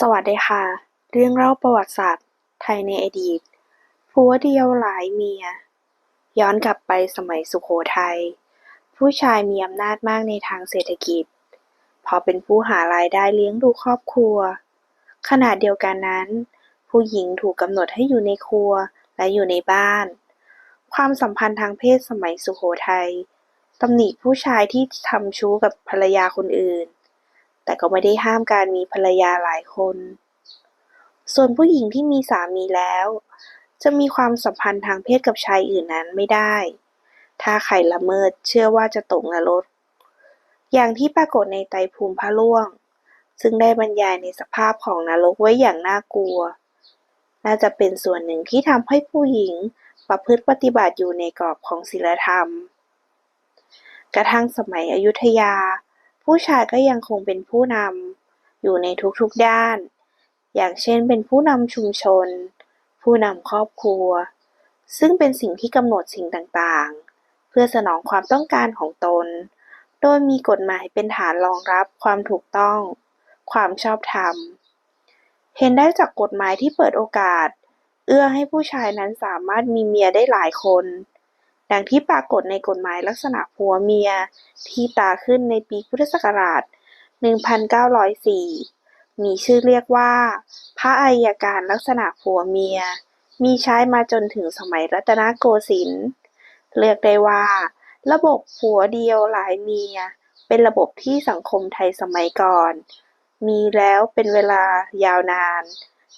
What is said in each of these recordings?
สวัสดีค่ะ เรื่องเล่าประวัติศาสตร์ไทยในอดีตผัวเดียวหลายเมีย ย้อนกลับไปสมัยสุโขทัย ผู้ชายมีอำนาจมากในทางเศรษฐกิจ พอเป็นผู้หารายได้เลี้ยงดูครอบครัว ขณะเดียวกันนั้น ผู้หญิงถูกกำหนดให้อยู่ในครัวและอยู่ในบ้าน ความสัมพันธ์ทางเพศสมัยสุโขทัยตำหนิผู้ชายที่ทำชู้กับภรรยาคนอื่น แต่ก็ไม่ได้ห้ามการมีภรรยาหลายคน ส่วนผู้หญิงที่มีสามีแล้ว จะมีความสัมพันธ์ทางเพศกับชายอื่นนั้นไม่ได้ ถ้าใครละเมิดเชื่อว่าจะตกนรก อย่างที่ปรากฏในไตภูมิพระร่วง ซึ่งได้บรรยายในสภาพของนรกไว้อย่างน่ากลัว น่าจะเป็นส่วนหนึ่งที่ทำให้ผู้หญิงประพฤติปฏิบัติอยู่ในกรอบของศีลธรรม กระทั่งสมัยอยุธยา ผู้ชายก็ยังคงเป็นผู้นำอยู่ในทุกๆด้าน อย่างเช่นเป็นผู้นำชุมชน ผู้นำครอบครัว ซึ่งเป็นสิ่งที่กำหนดสิ่งต่างๆ เพื่อสนองความต้องการของตน โดยมีกฎหมายเป็นฐานรองรับความถูกต้อง ความชอบธรรม เห็นได้จากกฎหมายที่เปิดโอกาส เอื้อให้ผู้ชายนั้นสามารถมีเมียได้หลายคน ดังที่ปรากฏในกฎหมายลักษณะผัวเมีย ที่ตราขึ้นในปีพุทธศักราช 1904 มีชื่อเรียกว่า พระอัยการลักษณะผัวเมีย มีใช้มาจนถึงสมัยรัตนโกสินทร์เรียกได้ว่า ระบบผัวเดียวหลายเมีย เป็นระบบที่สังคมไทยสมัยก่อน มีแล้วเป็นเวลายาวนาน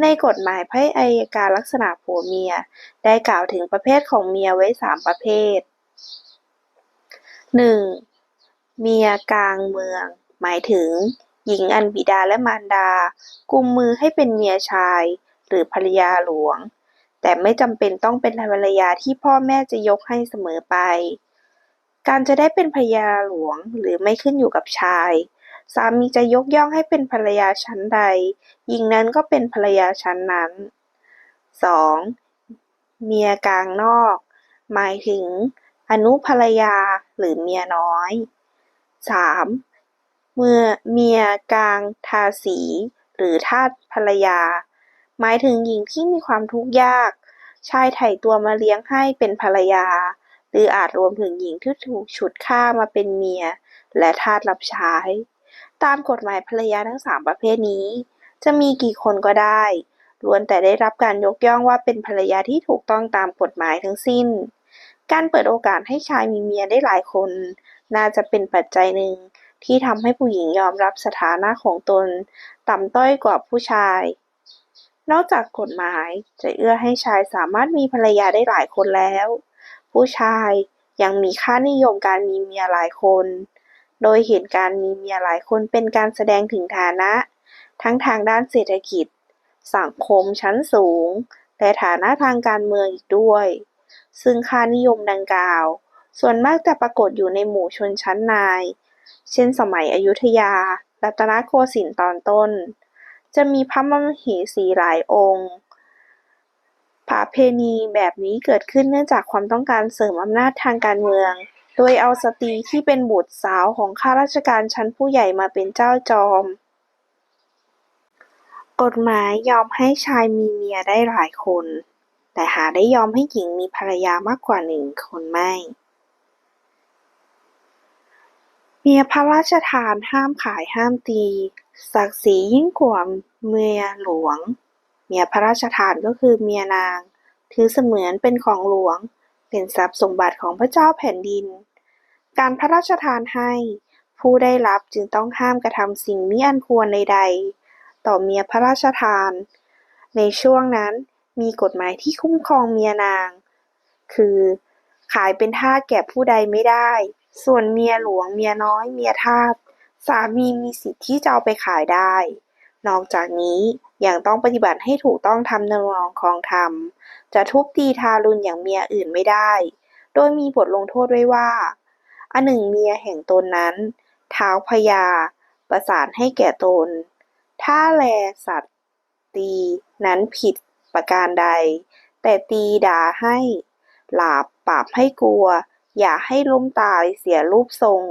ในกฎหมายพระอัยการลักษณะผัวเมีย ได้กล่าวถึงประเภทของเมียไว้สามประเภทหนึ่งเมียกลางเมือง หมายถึง หญิงอันบิดาและมารดา กุมมือให้เป็นเมียชาย หรือภรรยาหลวง แต่ไม่จำเป็นต้องเป็นภรรยาที่พ่อแม่จะยกให้เสมอไป การจะได้เป็นภรรยาหลวงหรือไม่ขึ้นอยู่กับชาย สามีจะยกย่องให้เป็นภรรยาชั้นใด หญิงนั้นก็เป็นภรรยาชั้นนั้นสองเมียกลางนอก หมายถึง อนุภรรยาหรือเมียน้อยสามเมื่อเมียกลางทาสี หรือทาสภรรยา หมายถึงหญิงที่มีความทุกข์ยาก ชายไถ่ตัวมาเลี้ยงให้เป็นภรรยา หรืออาจรวมถึงหญิงที่ถูกฉุดฆ่ามาเป็นเมีย และทาสรับใช้ ตามกฎหมายภรรยาทั้งสามประเภทนี้ จะมีกี่คนก็ได้ ล้วนแต่ได้รับการยกย่องว่าเป็นภรรยาที่ถูกต้องตามกฎหมายทั้งสิ้น การเปิดโอกาสให้ชายมีเมียได้หลายคน น่าจะเป็นปัจจัยหนึ่งที่ทำให้ผู้หญิงยอมรับสถานะของตน ต่ำต้อยกว่าผู้ชาย นอกจากกฎหมายจะเอื้อให้ชายสามารถมีภรรยาได้หลายคนแล้ว ผู้ชายยังมีค่านิยมการมีเมียหลายคน โดยเห็นการณ์มีเมียหลายคนเป็นการแสดงถึงฐานะ ทั้งทางด้านเศรษฐกิจ สังคมชั้นสูง และฐานะทางการเมืองอีกด้วย ซึ่งค่านิยมดังกล่าว ส่วนมากจะปรากฏอยู่ในหมู่ชนชั้นนาย เช่นสมัยอยุธยา รัตนโกสินทร์ตอนต้น จะมีพระมเหสีหลายองค์ประเพณีแบบนี้เกิดขึ้นเนื่องจากความต้องการเสริมอำนาจทางการเมือง โดยเอาสตรีที่เป็นบุตรสาวของข้าราชการชั้นผู้ใหญ่มาเป็นเจ้าจอม กฎหมายยอมให้ชายมีเมียได้หลายคน แต่หาได้ยอมให้หญิงมีภรรยามากกว่าหนึ่งคนไม่ เมียพระราชทานห้ามขายห้ามตี ศักดิ์ศรียิ่งกว่าเมียหลวง เมียพระราชทานก็คือเมียนาง ถือเสมือนเป็นของหลวง เป็นทรัพย์สมบัติของพระเจ้าแผ่นดิน การพระราชทานให้ ผู้ได้รับจึงต้องห้ามกระทำสิ่งมิอันควรใดๆ ต่อเมียพระราชทาน ในช่วงนั้นมีกฎหมายที่คุ้มครองเมียนาง คือ ขายเป็นทาสแก่ผู้ใดไม่ได้ ส่วนเมียหลวงเมียน้อยเมียทาสสามีมีสิทธิ์ที่จะเอาไปขายได้ นอกจากนี้ยังต้องปฏิบัติให้ถูกต้องตามนองคองธรรม จะทุบตีทารุณอย่างเมียอื่นไม่ได้ โดยมีบทลงโทษไว้ว่า อันหนึ่งเมียแห่งตนนั้น เท้าพญาประสานให้แก่ตน ถ้าแลสัตว์ตีนั้นผิดประการใด แต่ตีด่าให้หลาบปราบให้กลัว อย่าให้ล้มตายเสียรูปทรง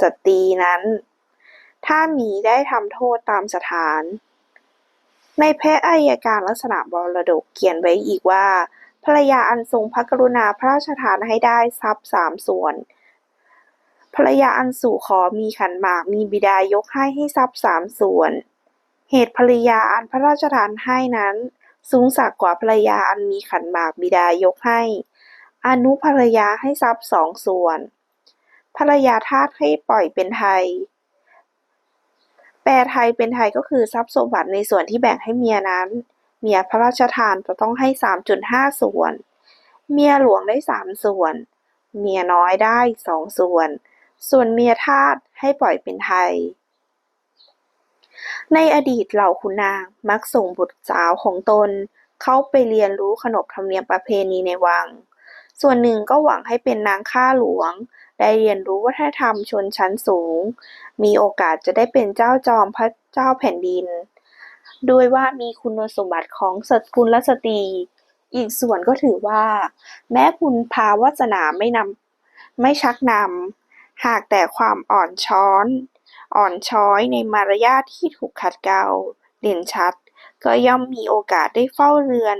สตรีนั้น ถ้าหมีได้ทำโทษตามสถาน ในแพ้อายการลักษณะมรดกเขียนไว้อีกว่า ภรรยาอันทรงพระกรุณาพระราชทานให้ได้ทรัพย์สามส่วน ภรรยาอันสู่ขอมีขันหมากมีบิดายกให้ให้ทรัพย์สามส่วน เหตุภรรยาอันพระราชทานให้นั้น สูงสักกว่าภรรยาอันมีขันหมากบิดายกให้ อนุภรรยาให้ทรัพย์สองส่วน ภรรยาทาสให้ปล่อยเป็นไทย ลไทยเป็นไทยก็คือทรัพย์สมบัติในส่วนที่แบ่งให้เมียนั้น เมียพระราชทานจะต้องให้สามจุดห้าส่วน เมียหลวงได้สามส่วน เมียน้อยได้สองส่วน ส่วนเมียทาสให้ปล่อยเป็นไทย ในอดีตเหล่าขุนนางมักส่งบุตรสาวของตน เข้าไปเรียนรู้ขนบธรรมเนียมประเพณีในวัง ส่วนหนึ่งก็หวังให้เป็นนางข้าหลวง ได้เรียนรู้วัฒนธรรมชนชั้นสูง มีโอกาสจะได้เป็นเจ้าจอมพระเจ้าแผ่นดินโดยว่ามีคุณสมบัติของสกุลสตรี อีกส่วนก็ถือว่า แม้คุณพาวาสนาไม่นำไม่ชักนำหากแต่ความอ่อนช้อน อ่อนช้อยในมารยาทที่ถูกขัดเกลาเด่นชัด ก็ย่อมมีโอกาสได้เฝ้าเรือน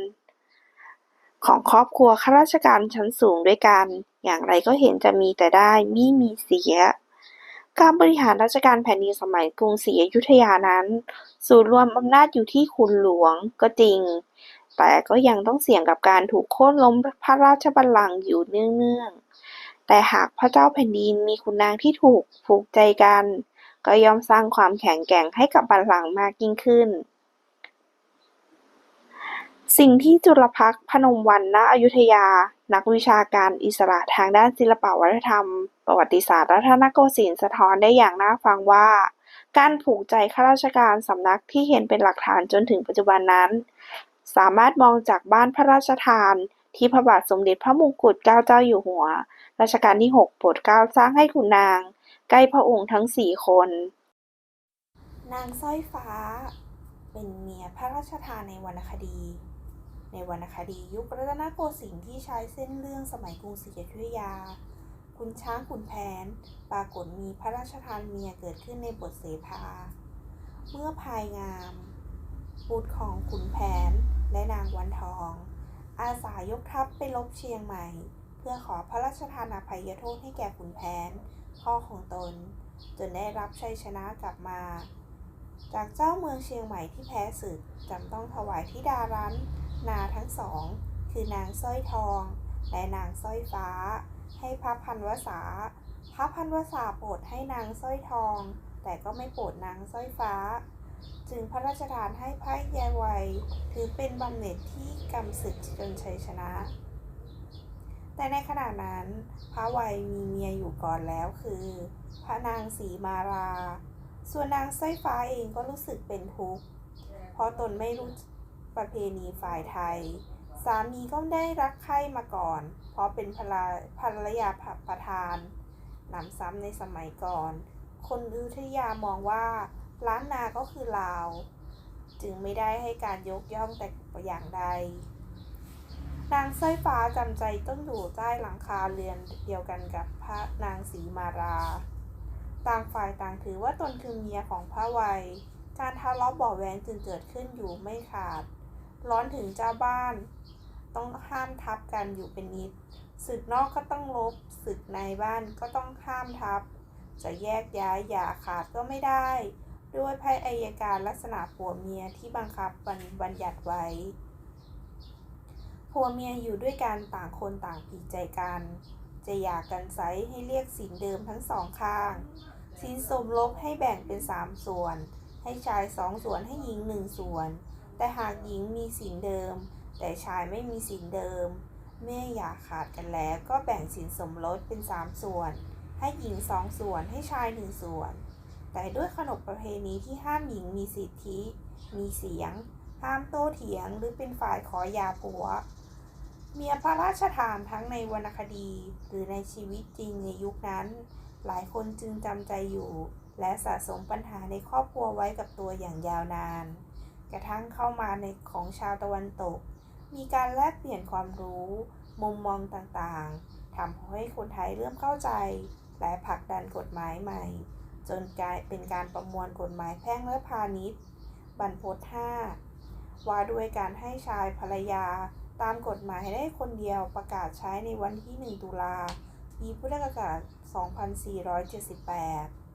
ของครอบครัวข้าราชการชั้นสูงด้วยกัน อย่างไรก็เห็นจะมีแต่ได้ไมิมีเสีย การบริหารราชการแผ่นดินสมัยกรุงศรีอยุธยานั้นศูนรวมอำนาจอยู่ที่คุณหลวงก็จริง แต่ก็ยังต้องเสี่ยงกับการถูกโค่นล้มพระราชบัลลังก์อยู่เนื่องๆ แต่หากพระเจ้าแผ่นดินมีขุนนางที่ถูกผูกใจกัน ก็ย่อมสร้างความแข็งแกร่งให้กับบัลลังก์มากยิ่งขึ้นสิ่งที่จุลภักษ์พนมวรรณณอยุธยา นักวิชาการอิสระทางด้านศิลปวัฒนธรรม ประวัติศาสตร์รัตนโกสินทร์สะท้อนได้อย่างน่าฟังว่า การผูกใจข้าราชการสำนักที่เห็นเป็นหลักฐานจนถึงปัจจุบันนั้น สามารถมองจากบ้านพระราชทาน ที่พระบาทสมเด็จพระมงกุฎเกล้าเจ้าอยู่หัวรัชกาลที่ 6 โปรดเกล้าสร้างให้ขุนนาง ใกล้พระองค์ทั้งสี่คน นางสร้อยฟ้า เป็นเมียพระราชทานในวรรณคดี ในวรรณคดียุครัตนโกสินทร์ที่ใช้เส้นเรื่องสมัยกรุงศรีอยุธยาขุนช้างขุนแผน ปรากฏมีพระราชทานเมียเกิดขึ้นในบทเสภา เมื่อภายงาม บุตรของขุนแผนและนางวันทอง อาสายกทัพไปลบเชียงใหม่ เพื่อขอพระราชทานอภัยโทษให้แก่ขุนแผนพ่อของตน จนได้รับชัยชนะกลับมา จากเจ้าเมืองเชียงใหม่ที่แพ้ศึกจำต้องถวายธิดารัน นาทั้งสอง คือนางสร้อยทอง และนางสร้อยฟ้า ให้พระพันวษา พระพันวษาโปรดให้นางสร้อยทอง แต่ก็ไม่โปรดนางสร้อยฟ้า จึงพระราชทานให้พระยายวัยถือเป็นบำเหน็จที่กำศึกจนชัยชนะ แต่ในขณะนั้น พระวัยมีเมียอยู่ก่อนแล้วคือ พระนางสีมารา ส่วนนางสร้อยฟ้าเองก็รู้สึกเป็นทุกข์เพราะตนไม่รู้ ประเพณีฝ่ายไทย สามีก็ได้รักใคร่มาก่อน เพราะเป็นภรรภรรยาประธานหนำซ้ำในสมัยก่อน คนอยุธยามองว่าล้านนาก็คือลาว จึงไม่ได้ให้การยกย่องแต่อย่างใดนางสร้อยฟ้าจำใจต้องอยู่ใต้หลังคาเรือนเดียวกันกับพระนางสีมารา ต่างฝ่ายต่างถือว่าตนคือเมียของพระวัย การทะเลาะเบาะแว้งจึงเกิดขึ้นอยู่ไม่ขาด ร้อนถึงเจ้าบ้าน ต้องห้ามทับกันอยู่เป็นนิดศึกนอกก็ต้องลบศึกในบ้านก็ต้องห้ามทับ จะแยกย้ายอย่าขาดก็ไม่ได้ ด้วยภัยอายการลักษณะผัวเมียที่บังคับบัญญัติไว้ผัวเมียอยู่ด้วยกันต่างคนต่างผิดใจกัน จะหย่ากันไซให้เรียกสินเดิมทั้งสองข้าง สินสมรสให้แบ่งเป็นสามส่วน ให้ชายสองส่วนให้หญิงหนึ่งส่วน แต่หากหญิงมีสินเดิม แต่ชายไม่มีสินเดิม เมื่อหย่าขาดกันแล้วก็แบ่งสินสมรสเป็นสามส่วน ให้หญิงสองส่วนให้ชายหนึ่งส่วน แต่ด้วยขนบประเพณีที่ห้ามหญิงมีสิทธิ มีเสียง ห้ามโต้เถียงหรือเป็นฝ่ายขอหย่าผัว เมียพระราชทานทั้งในวรรณคดีหรือในชีวิตจริงในยุคนั้น หลายคนจึงจำใจอยู่ และสะสมปัญหาในครอบครัวไว้กับตัวอย่างยาวนาน กระทั่งเข้ามาในของชาวตะวันตก มีการแลกเปลี่ยนความรู้ มุมมองต่างๆทำให้คนไทยเริ่มเข้าใจ และผลักดันกฎหมายใหม่ จนกลายเป็นการประมวลกฎหมายแพ่งและพาณิชย์บรรพตห้าว่าด้วยการให้ชายภรรยาตามกฎหมายได้คนเดียวประกาศใช้ในวันที่ 1 ตุลาปีพุทธศักราช2478